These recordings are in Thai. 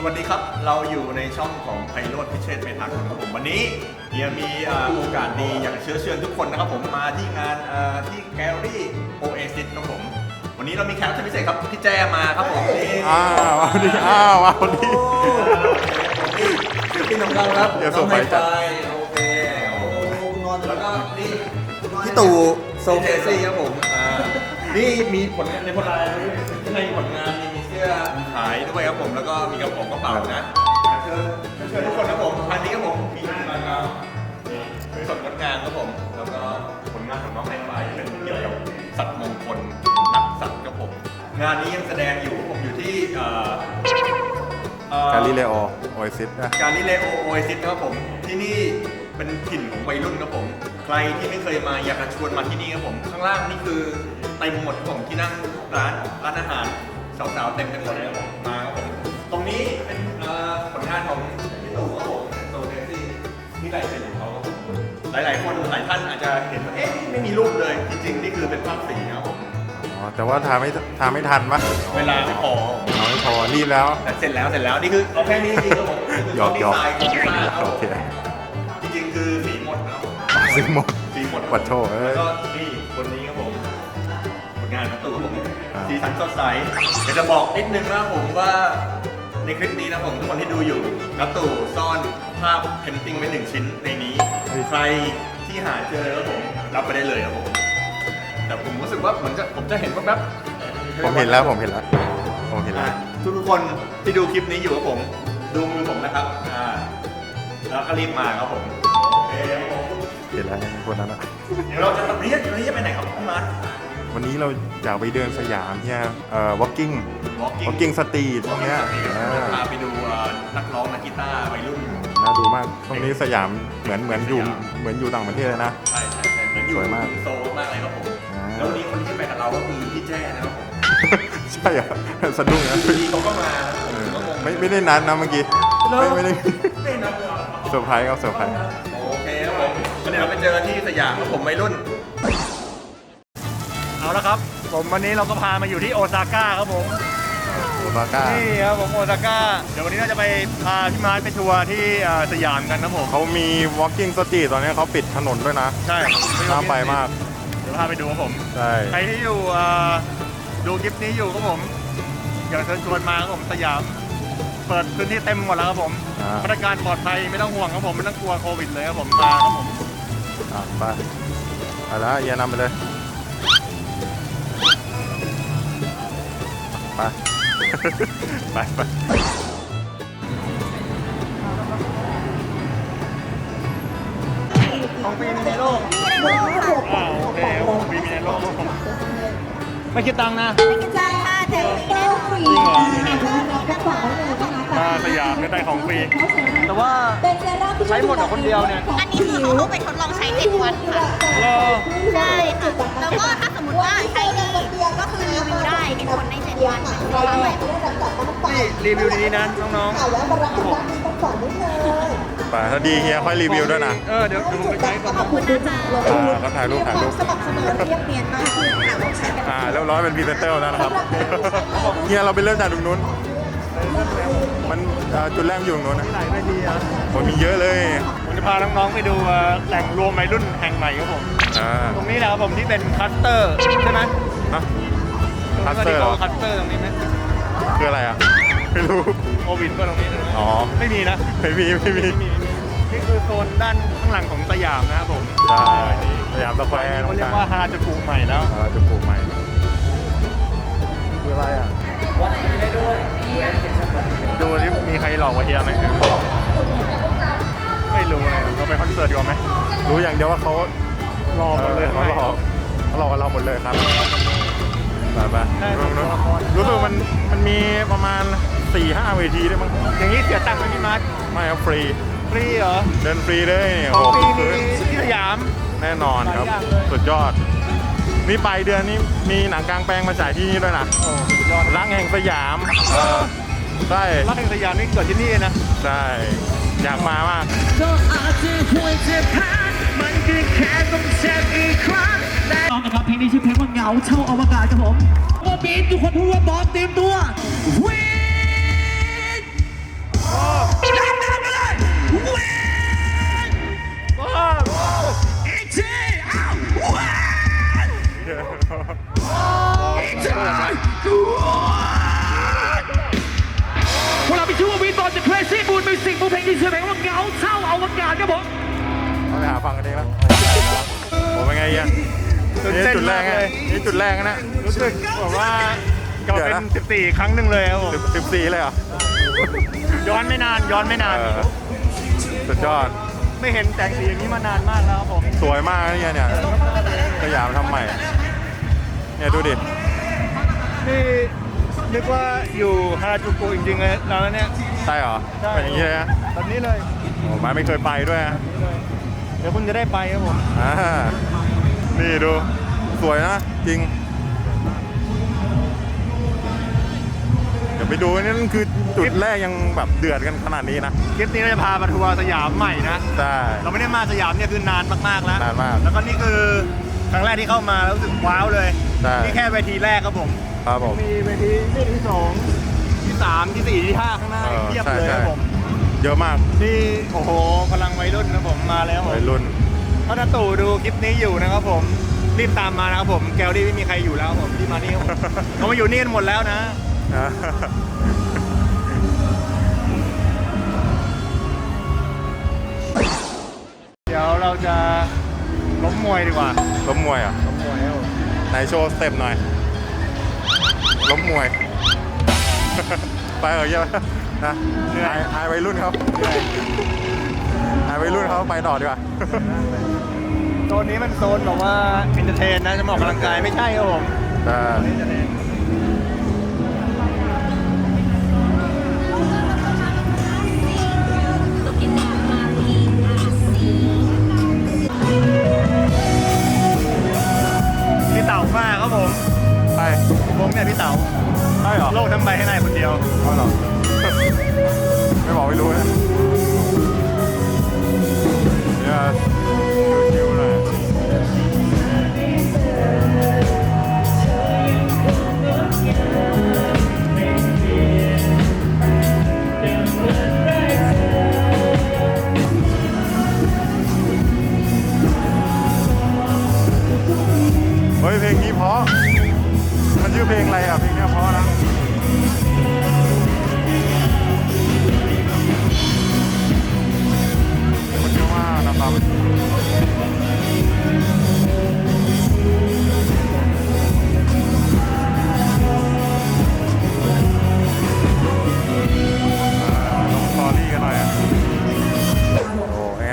สวัสดีครับ เราอยู่ในช่องของไพโรธพิเชษฐ์เมธากุลครับผมวันนี้เฮียมีอ่าโอกาสดีอยากจะเชิญเชิญทุกคนนะครับผมมาที่งานอ่าที่แกลลี่โอเอซิสครับผม วันนี้เรามีแขกรับเชิญพิเศษครับพี่แจมาครับผมนี่อ้าวเอาดิอ้าวเอาดิศิลปินของเราครับเดี๋ยวส่งไปจัดโอเคโอ้นอนแล้วก็นี่พี่ตู่โซเจซี่ครับผมอ่านี่มีผลงานในผลงานในผลงานมีเสื้ อขายด้วยครับผม แล้วก็มีกระโปรงกระเป๋านะเชิญเชิญทุกคนครับผมอันนี้ครับผมมีงานครับนี่เป็นผลงานครับผม แล้วก็ผลงานของน้องไฮไฟเป็นเกี่ยวกับสัตว์มงคลนักสัตว์ครับผม งานนี้ยังแสดงอยู่ผมอยู่ที่เอ่อเอ่อ กาลิเลโอโอเอซิสนะ การลิเลโอโอเอซิสครับผมที่นี่เป็นถิ่นของวัยรุ่นครับผม ใครที่ไม่เคยมาอยากจะชวนมาที่นี่ครับผม ข้างล่างนี่คือเต็มหมดครับผมที่นั่งร้านร้านอาหาร สาวๆเต็มไปหมดเลยครับผมมาครับผมตรงนี้เป็นเอ่อผลงานของพี่ตู่ครับผมโซเดซี่นี่ลายเซ็นของเขาครับผมหลายๆคนหลายท่านอาจจะเห็นว่าเอ๊ะนี่ไม่มีรูปเลยจริงๆนี่คือเป็นภาพสีครับผมอ๋อแต่ว่าทาไม่ทาไม่ทันปะเวลาไม่พอ เอาไม่พอรีบแล้ว แต่เสร็จแล้วเสร็จแล้วนี่คือเอาแค่นี้จริงๆครับผมนี่คือหยอกหยอกดีไซน์ของที่ร้านครับผมโอเค จริงๆคือสีหมดนะครับผมซิหมด สีหมดปัดโถเอ้ย สีสันสดใสเดี๋ยวจะบอกนิดนึงนะผมว่าในคลิปนี้นะผมทุกคนที่ดูอยู่นัตตู่ซ่อนภาพเพนติ้งไว้หนึ่งชิ้นในนี้ ใครที่หาเจอครับผมรับไปได้เลยครับผม แต่ผมรู้สึกว่าเหมือนจะผมจะเห็นว่าแบบผมเห็นแล้วผมเห็นแล้วผมเห็นอ่าแล้วทุกๆคนที่ดูคลิปนี้อยู่ครับผม ดูมือผมนะครับอ่าแล้วก็รีบมาครับผมโอเคครับผมเห็นแล้วคนนั้นอะเดี๋ยวเราจะวันนี้วันนี้จะไปไหนครับพี่มาร์ท วันนี้เราอยากไปเดินสยามเนี่ยเอ่อ walking Walking walking street พวกเนี้ยอ่าพาไปดูเอ่อนักร้องนักกีตาร์วัยรุ่น น่าดูมากตรงนี้สยามเหมือนเหมือนอยู่สยาม เหมือนอยู่ต่างประเทศเลยนะ ใช่ใช่ใช่เหมือนอยู่สวยมากโซลมากเลยครับผม อ่า แล้ววันนี้คนที่ไปกับเราก็คือพี่แจ้นะครับผมใช่เหรอสะดุ้งนะทีเขาก็มาผมเออก็งงไม่ไม่ได้นัดนะเมื่อกี้ไม่ไม่ได้ไม่นับเลยเซอร์ไพรส์ครับเซอร์ไพรส์ โอเคครับผมก็เดี๋ยวเราไปเจอกันที่สยามครับผมวัยรุ่น เอาละครับ ผมวันนี้เราก็พามาอยู่ที่โอซาก้าครับผมโอซาก้านี่ครับผมโอซาก้าเดี๋ยววันนี้เราจะไปพาพี่มาร์ทไปทัวร์ที่เอ่อสยามกันครับผมเขามี walking street ตอนนี้เขาปิดถนนด้วยนะใช่น่าไปมาก เดี๋ยวพาไปดูครับผมใช่ ใครที่อยู่เอ่อดูคลิปนี้อยู่ครับผมอยากเชิญชวนมาครับผมสยาม เปิดพื้นที่เต็มหมดแล้วครับผมอ่า มาตรการปลอดภัยไม่ต้องห่วงครับผมไม่ต้องกลัวโควิดเลยครับผมมาครับผมอะไปไปแล้วเอียนำไปเลย ไป ไปไปของปีมีในโลกอ่าโอเคของปีมีในโลกครับผมไม่คิดตังค์นะ ใช่ค่ะแต่ฟรีฟรีจริงเหรอแค่บอกได้เลยนะคะมาสยามไม่ได้ของฟรี แต่ว่าเป็นเซรั่มที่ใช้หมดเหรอคนเดียวเนี่ย อันนี้คือเขาเอาไปทดลองใช้เจ็ดวันค่ะ รอ ใช่ค่ะ แล้วก็ถ้าสมมติ ว่าใช้ดีก็คือรีวิวได้เห็นผลในเจ็ดวันนะคะแบบนี่รีวิวดีๆนะน้องๆครับผมไปถ้าดีเฮียค่อยรีวิวด้วยนะเออเดี๋ยวเดี๋ยวผมไปใช้ก่อนขอบคุณนะจ๊ะอ่าก็ถ่ายรูปถ่ายรูปสม่ำเสมอเรียบเนียนมากขึ้นค่ะต้องใช้กันอ่าเรียบร้อยเป็นพรีเซนเตอร์แล้วนะครับเฮียเราไปเริ่มจากตรงนู้น มันอ่าจุดแรกอยู่ตรงนู้นนะที่ไหนไม่ดีอะมันมีเยอะเลย ผมจะพาน้องๆไปดูเอ่อแหล่งรวมวัยรุ่นแห่งใหม่ครับผม อ่า ตรงนี้แหละครับผมที่เป็นคลัสเตอร์ใช่ไหมฮะ คัสเตอร์เหรอคลัสเตอร์ตรงนี้ไหมคืออะไรอะ ไม่รู้ โควิดก็ตรงนี้นะอ๋อ ไม่มีนะ ไม่มีไม่มีไม่มีนี่คือโซนด้านข้างหลังของสยามนะครับผมใช่สยามสแควร์ตรเขางเรีกยลางกว่าฮาจะปลูกใหม่แล้ว เราจะปลูกใหม่คืออะไรอะ ดูที่มีใครหลอกว่าเฮียไหมไม่รู้เลยเราไปคอนเสิร์ตดีกว่าไหมรู้อย่างเดียวว่าเขา รอหมดเลยเขาหลอกเขาหลอกกับเราหมดเลยครับไปไปได้รู้ตัวละครรู้สึกมันมันมีประมาณ4ี่ห้าเวทีได้มั้งอย่างนี้เสียตังค์ไหมพี่มาร์ทไม่ครับฟรีฟรีเหรอเดินฟรีเลยเนี่ยของโอ้ฟรีโหมีที่สยามแน่นอนครับหลายอย่างเลยสุดยอด นี่ไปลายเดือนนี้มีหนังกลางแปลงมาฉายที่นี่ด้วยนะโอ้สุดยอดรักแห่งสยามเออใช่รักแห่งสยามนี่เกิดที่นี่นะ ใช่ อยากมามาก มันคือแค่ต้องเจ็บอีกครั้งต้องนะครับเพลงนี้ชื่อเพลงว่าเหงาเช่าอวกาศครับผมก็บีนทุกคนพูดว่าบอสเตรียมตัววิ่งดังดังกันเลยวิ่งบอมอีกทีอ้าววิ่งอีกทีพวกเราไปชื่อว่าวีตอนจะเคลซี่บูนมิวสิกเพลงที่ชื่อเพลงว่าเงาเช่าอวกาศครับผม ไปหาฟังกันเองแล้วโอ้เป็นไงยังนี่จุดแรกไงนี่จุดแรกนะรู้สึกแบบว่าก็เดี๋ยวเป็นะน14 ครั้งหนึ่งเลยครับผมสิบสิบสี่เลยเหรอย้อนไม่นานย้อนไม่นาน เออสุดยอด ไม่เห็นแต่งสีอย่างนี้มานานมากแล้วครับผมสวยมากนะเนี่ยเนี่ยสยามทำใหม่ เนี่ยดูดิ นี่นึกว่าอยู่ฮาราจูกุจริงๆเลยแล้วเนี่ย ใช่เหรอใช่เป็นอย่างนี้เลยนะ แบบนี้เลย โอ้มาไม่เคยไปด้วยนะ นี่เลย เดี๋ยวคุณจะได้ไปครับผมอ่านี่ดู สวยนะ จริง เดี๋ยวไปดูนี่นั่นคือจุดแรกยังแบบเดือดกันขนาดนี้นะ คลิปนี้เราจะพามาทัวร์สยามใหม่นะ ใช่ เราไม่ได้มาสยามเนี่ยคือนานมากๆแล้วนานมาก แล้วก็นี่คือครั้งแรกที่เข้ามาแล้วรู้สึกว้าวเลยใช่นี่แค่เวทีแรกครับผม ครับผม มีเวทีนี่ที่สองที่สามที่สี่ที่ห้าข้างหน้าเออเทียบใช่เลยใช่ครับผม เยอะมากนี่โอ้โหพลังวัยรุ่นนะผมมาแล้วผมวัยรุ่นถ้านาตู่ดูคลิปนี้อยู่นะครับผมรีบตามมานะครับผมแกลลี่ไม่มีใครอยู่แล้วครับผมที่มานี่ครับผมเขามาอยู่นี่กันหมดแล้วนะอ่าเดี๋ยวเราจะล้มมวยดีกว่าล้มมวยเหรอะล้มมวยครับผมไหนโชว์สเต็ปหน่อยล้มมวย ไปเหรอเยอะ นะอายอายวัยรุ่นเขาอายวัยรุ่นเขาไปต่อดีกว่าโซนนี้มันโซนแบบว่าเอนเตอร์เทนนะจะมาออกกำลังกายไม่ใช่ครับผม แต่นี่จะเน้น ราะมันชื่อเพลงอะไรอะเพลงเนี้ยเพราะนะคนเยอะมากนะครับอ่าลงสตอรี่กันหน่อยอะโอ้ไง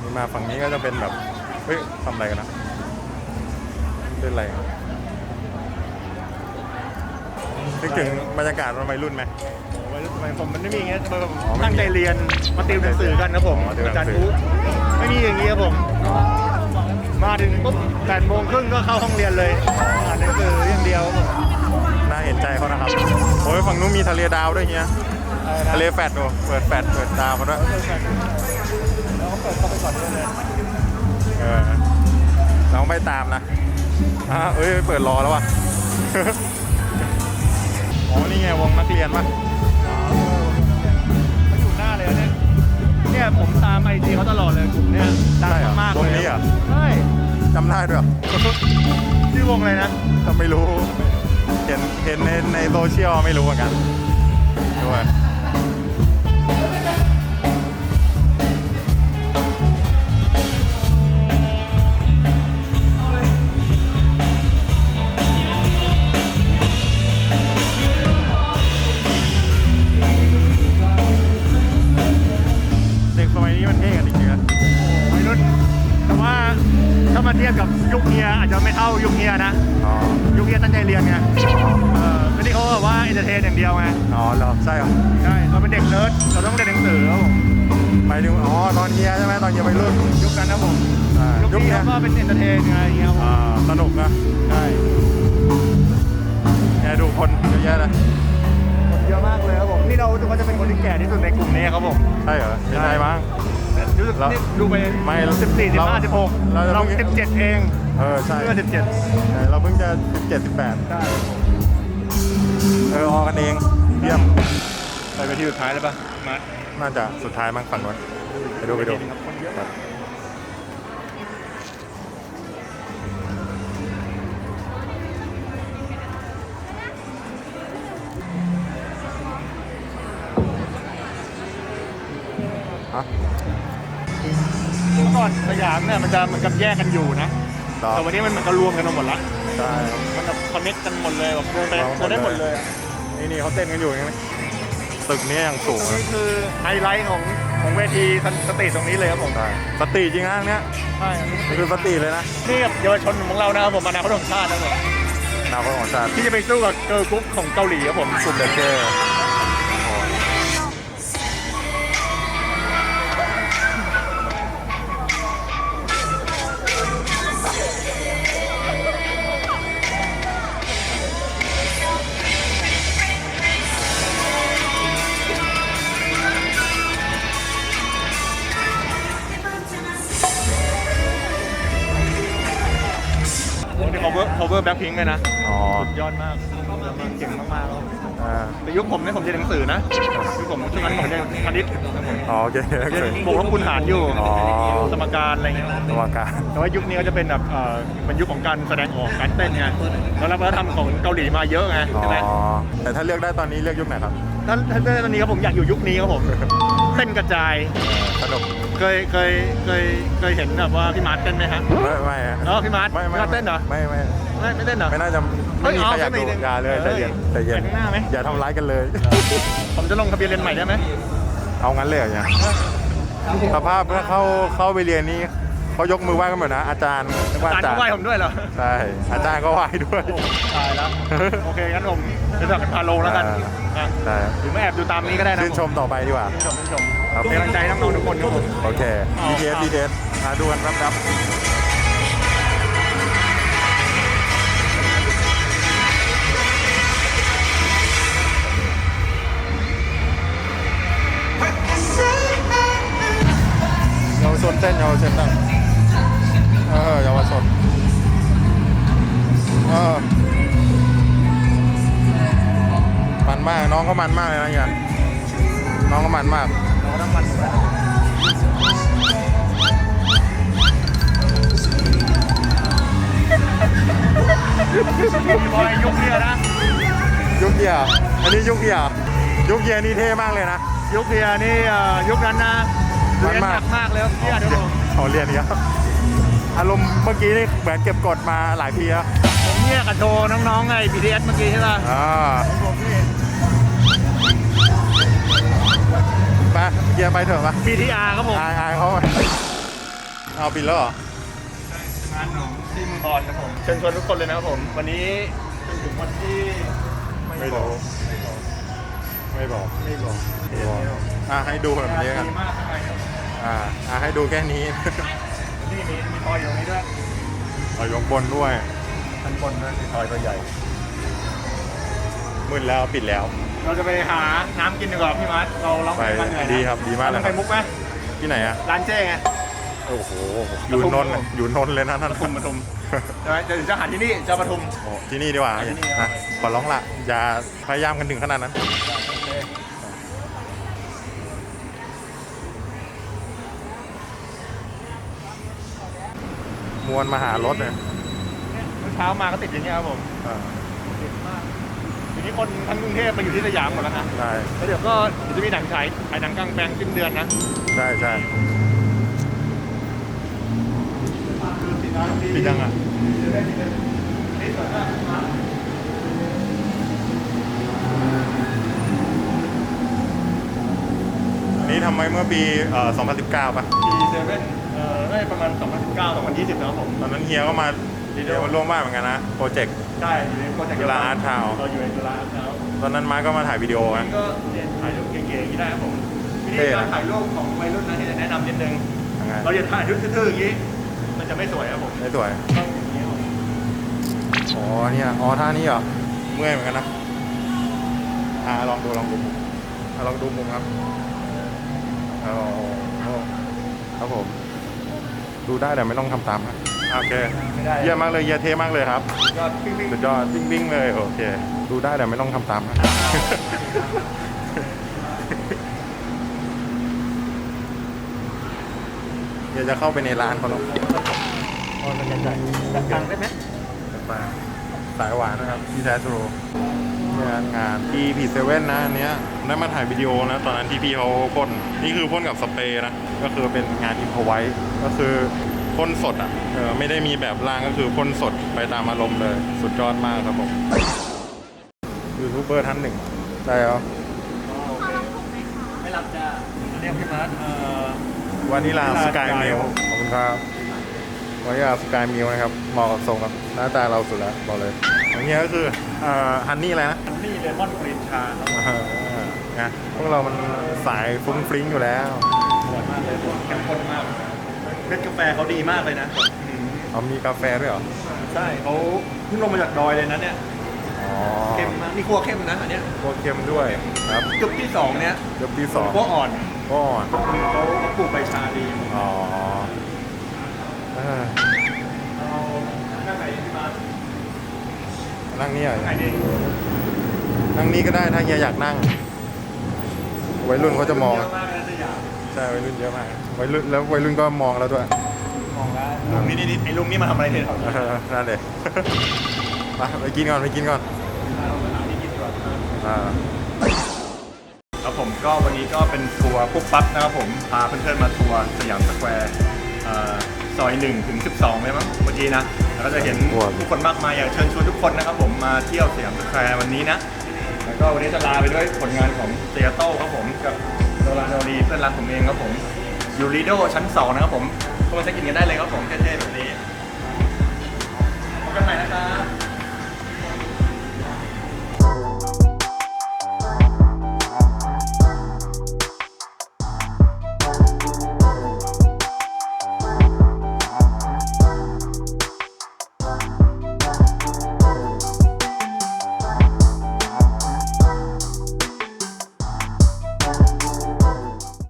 นี่มาฝั่งนี้ก็จะเป็นแบบ เฮ้ยทำอะไรกันนะ เล่นอะไรกันนึกถึงบรรยากาศวัยรุ่นไหมผมมันไม่มีอย่างเงี้ยผมอ๋อไม่มีตั้งใจเรียนมาติวหนังสือกันครับผมอ๋อติวหนังสืออาจารย์อู๊ดไม่มีอย่างงี้ครับผม มาถึงปุ๊บแปดโมงครึ่งก็เข้าห้องเรียนเลยอ่านหนังสืออย่างเดียวครับผมน่าเห็นใจเขานะครับ โอ้ยฝั่งนู้นมีทะเลดาวด้วยเฮียทะเลแฟดดูเปิดแฟดเปิดดาวเขาด้วยแล้วก็เปิดเข้าไปก่อนด้วยเลย เออเราไม่ตามนะ อ่าเอ้ยเปิดรอแล้วว่ะ อ๋อ นี่ไงวงนักเรียนป่ะมันอยู่หน้าเลยนะเนี่ย เนี่ยผมตามไอจีเขาตลอดเลยกลุ่มเนี่ยดังใช่เหรอมากๆวงเลยนี้เหรอใช่จำได้ด้วยเหรอชื่อวงอะไรนะถ้าไม่รู้ เห็นเห็นในในโซเชียลไม่รู้เหมือนกันด้วย ใช่เหรอใช่เราเป็นเด็กเนิร์ดเราต้องเรียนหนังสือครับผมหมายถึงอ๋อตอนเฮียใช่ไหมตอนเฮียวัยรุ่น ยุคนั้นนะผมใช่ยุคยุคนี้เนี้ยก็เป็นเอนเตอร์เทนอะไรอย่างเงี้ยครับผมอ่าสนุกนะใช่เนี่ยดูคนเยอะแยะเลยคนเยอะมากเลยครับผมนี่เราถือว่าจะเป็นคนที่แก่ที่สุดในกลุ่มนี้ครับผมใช่เหรอเป็นไงบ้าง รู้สึกเรานี่ดูไปไม่เราสิบสี่สิบห้าเราสิบหกเราจะเราเพิ่ง สิบเจ็ดเองเออใช่เมื่อสิบเจ็ดใช่เราเพิ่งจะเจ็ดสิบแปดใช่เออออกกันเอง เยี่ยม ไปไปที่สุดท้ายแล้วปะมาน่าจะสุดท้ายมั้งฝั่งนู้นไปดูไปดูครัเมื่อก่อนสยามเนี่ยมันจะมันกับแยกกันอยู่นะ แต่วันนี้มันเหมือนก็รวมกันหมดละ ใช่ มันแบบคอนเน็กกันหมดเลยแบบรวมไปรวมได้หมดเลย นี่นี่เขาเต้นกันอยู่อย่างนี้ตึกนี้ยังสูงตรงเลยนี้คือไฮไลท์ของของเวทีสเตจตรงนี้เลยครับผมใช่สตรีจริงนะอันเนี้ยใช่อันนี้นี่คือสตรีเลยนะนี่กับเยาวชนของเรานะครับผมอนาคตของชาตินะครับผมนาคตของชาติที่จะไปสู้กับเกิร์ลกรุ๊ปของเกาหลีครับผมกลุ่มเด็กเก้นี่ cover cover Blackpink เลยนะอ๋อยอดมากเก่งมากๆครับอ่า แต่ยุคผมเนี่ยผมเรียนหนังสือนะยุคผมช่วงนั้นผมเรียนคณิตครับผมอ๋อโอเคโอเรียเคนบวกลบคูณหารอยู่อ๋อ สมการอะไรเงี้ย ตัวการแต่ว่ายุคนี้ก็จะเป็นแบบเอ่อเป็นยุคของการแสดงออกการเต้นไงแล้ววัฒนธรรมของเกาหลีมาเยอะไงอ๋อ ใช่ไหมแต่ถ้าเลือกได้ตอนนี้เลือกยุคไหนครับถ้าถ้าตอนนี้ครับผมอยากอยู่ยุคนี้ครับผม เต้นกระจาย สนุกเคยเคยเคยเคยเห็นแบบว่าพี่มาร์ทเต้นไหมฮะไม่ไม่อะอ๋อพี่มาร์ทไม่ไม่พี่มาร์ทเต้นเหรอ ไม่ไม่ ไม่ไม่เต้นเหรอ ไม่น่าจะเฮ้ไม่ยมีเอาใครอยากสักหน่ดูอยหนึ่งอย่าเลยเฮ้ใจยเย็นใจเย็นไปข้างหน้าไหม อย่าทำร้ายกันเลย ผมจะลงทะเบียนเรียนใหม่ได้ไหมเอางั้นเลยเหรอเนี่ยสภาพเมื่อเข้าเข้าไปเรียนนี่เขายกมือไหว้กันหมดนะ อาจารย์นึกว่าอาอาจาจารรย์ย์ก็ไหวผมด้วยเหรอใช่อาจารย์ก็ไหว้ด้วย ตายแล้ว โอเคงั้นผมจะจับกันพาโลงแล้วกันอ่านะใช่หรือไม่แอบดูตามนี้ก็ได้นะชื่นชมต่อไปดีกว่าชื่นชมชื่นชมครับ เป็นกำลังใจให้น้องๆทุกคนครับผม โอเคเอาดีเทสเอาดีเทสมาดูกันครับครับ ต้นเยาวชนเต้นเออเยาวชนเออมันมากน้องก็มันมากเลยนะเฮียน้องก็มันมากน้องน้ำมันพี่บอยยุคเนี้ยนะยุคเกียร์อันนี้ยุคเกียร์ยุคเกียร์นี่เท่มากเลยนะ ยุคเนี้ยนี่เอ่อยุคนั้นนะ มัเรีนยนมากหนักมากเลยครับพี่อนุพงศ์เขาเรียนเนี้ยอารมณ์เมื่อกี้นี่เหมือนเก็บกดมาหลายทีแล้วผมเนี่ยกับโชว์น้องๆไง BTS เมื่อกี้ใช่ป่ะอ่าของผมพี่ ไปเกียร์ไปเถอะปะ BTR ครับผมอายอายเขาไปเอาปิดแล้วเหรอ งานของทีมบอลครับผมเชิญชวนทุกคนเลยนะครับผม วันนี้จนถึงวันที่ไม่บอก ไม่บอกไม่บอกไม่บอกอ่าให้ดูแบบนี้กันดีมากข้างในครับอ่าอ่าให้ดูแค่นี้ นี่มีมีทอยอยู่ตรงนี้ด้วยเอายกบนด้วยชั้นบนด้วยมีทอยตัวใหญ่มืดแล้วปิดแล้ว เราจะไปหาน้ำกินดีกว่าพี่มัดเราเราไปกันเหนื่อยนะดีครับดีมากเลยครับไปมุกไหมที่ไหนอะร้านเจ๊ไงโอ้โหอยู่นนท์อยู่นนท์เลยนะนั่นปทุมปทุมใช่ไหมเดี๋ยวจะหาที่นี่จะปทุมโอ้ที่นี่ดีกว่าที่นี่นะขอร้องละอย่าพยายามกันถึงขนาดนั้น มวลมหารถเนี่ยเมื่อเช้ามาก็ติดอย่างเงี้ยครับผมอ่าติดมากทีนี้คนทั้งกรุงเทพมาอยู่ที่สยามหมดแล้วนะได้แล้วเดี๋ยวก็เดี๋ยวจะมีหนังฉายฉายหนังกลางแปลงสิ้นเดือนนะใช่ใช่ปิดยังอะนี่ทำไว้เมื่อปีเอ่อ2019ป่ะ ปีเซเว่น เอ่อน่าจะประมาณ 2019 2020นะครับผมตอนนั้นเฮียก็มาเฮียมาร่วมมากเหมือนกันนะ โปรเจกต์ใช่อยู่ในโปรเจกต์จุฬาอาร์ตทาวน์ เราอยู่ในจุฬาอาร์ตทาวน์ตอนนั้นมาร์คก็มาถ่ายวิดีโอนะก็เนี่ยถ่ายรูปเก๋ๆอย่างนี้ได้ครับผมวิธีเท่การนะถ่ายรูปของวัยรุ่นนะที่จะแนะนำนิดนึง ยังไงเราอย่าถ่ายรูปทื่อๆอย่างนี้ มันจะไม่สวยครับผมไม่สวย ต้องอย่างนี้ครับผมอ๋อเนี่ยอ๋อท่านี้เหรอ เมื่อยเหมือนกันนะ อ่าลองดูลองดูอ่าลองดูมุมครับอ๋อครับผม ดูได้แต่ไม่ต้องทำตามนะโอเคไม่ได้เยี่ยมมากเลยเยี่ยเท่มากเลยครับยอดปิ้งสุดยอดวิ่งๆเลยโอเค ดูได้แต่ไม่ต้องทำตามนะเดี๋ยวจะเข้าไปในร้านเขาหรอกๆอ๋อมันใหญ่ๆดังๆได้ไหมมาสายหวานนะครับพี่แท้ทรูเเนี่ยงาน EP7 นะอันเนี้ย ได้มาถ่ายวิดีโอนะ ตอนนั้นที่พี่เขาพ่นนี่คือพ่นกับสเปรย์นะ ก็คือเป็นงานอินพไว้ก็คือพ่นสดอะเออไม่ได้มีแบบล่างก็คือพ่นสดไปตามอารมณ์เลย สุดยอดมากครับผมยูทูบเบอร์ท่านหนึ่งได้เหรอไม่รับจ้าอันนี้พี่มาร์ทเอ่อวานิลาวานิลาสกาย Sky มิล Milk ขอบคุณครับวานิลาสกายมิลนะครับเหมาะกับทรงครับหน้าตาเราสุดแล้วบอกเลยอันนี้ก็คือเอ่อฮันนี่อะไรนะอันนี่เลมอนกรีนชาครับอ่า นะพวกเรามันสายฟรุ้งฟริ้งอยู่แล้วอร่อยมากเลยเข้มข้นมากเม็ดกาแฟเขาดีมากเลยนะอืมเอามีกาแฟด้วยเหรอ ใช่เขาเพิ่งลงมาจากดอยเลยนะเนี่ยอ๋อเข้มมากนี่คั่วเข้มนะอันเนี้ยตัวเค็มด้วยครับจุดที่สองเนี้ยยกที่สองคั่วอ่อนก็อ่อนเขาเขาปลูกใบชาดีอ๋อเออเอาหน้าไหนพี่มาร์ทนั่งนี่เหรอไหนดีนั่งนี่ก็ได้ถ้าเฮียอยากนั่ง วัยรุ่นเขาจะมองเยอะมากเลยนะสยามใช่วัยรุ่นเยอะมากวัยรุ่นแล้ววัยรุ่นก็มองแล้วด้วย มองแล้วลุงนี่นี่ไอ้ลุงนี่มาทำอะไรเนี่ยเออนั่นเลยไปไปกินก่อนไปกินก่อนอ่าครับผมก็วันนี้ก็เป็นทัวร์ปุ๊บปั๊บนะครับผมพาเพื่อนๆมาทัวร์สยามสแควร์เอ่อซอย1ถึง12เลยมั้งเมื่อกี้นะแล้วก็จะเห็นผู้คนมากมายอยากเชิญชวนทุกคนนะครับผมมาเที่ยวสยามสแควร์วันนี้นะแล้ว ก็วันนี้จะลาไปด้วยผลงานของเตียโต้ครับผมกับโดราโดรีเพื่อนรักผมเองครับผมยูริโดชั้น2นะครับผมเข้ามาจะกินกันได้เลยครับผมเท่ๆแบบนี้พบกันใหม่นะครับ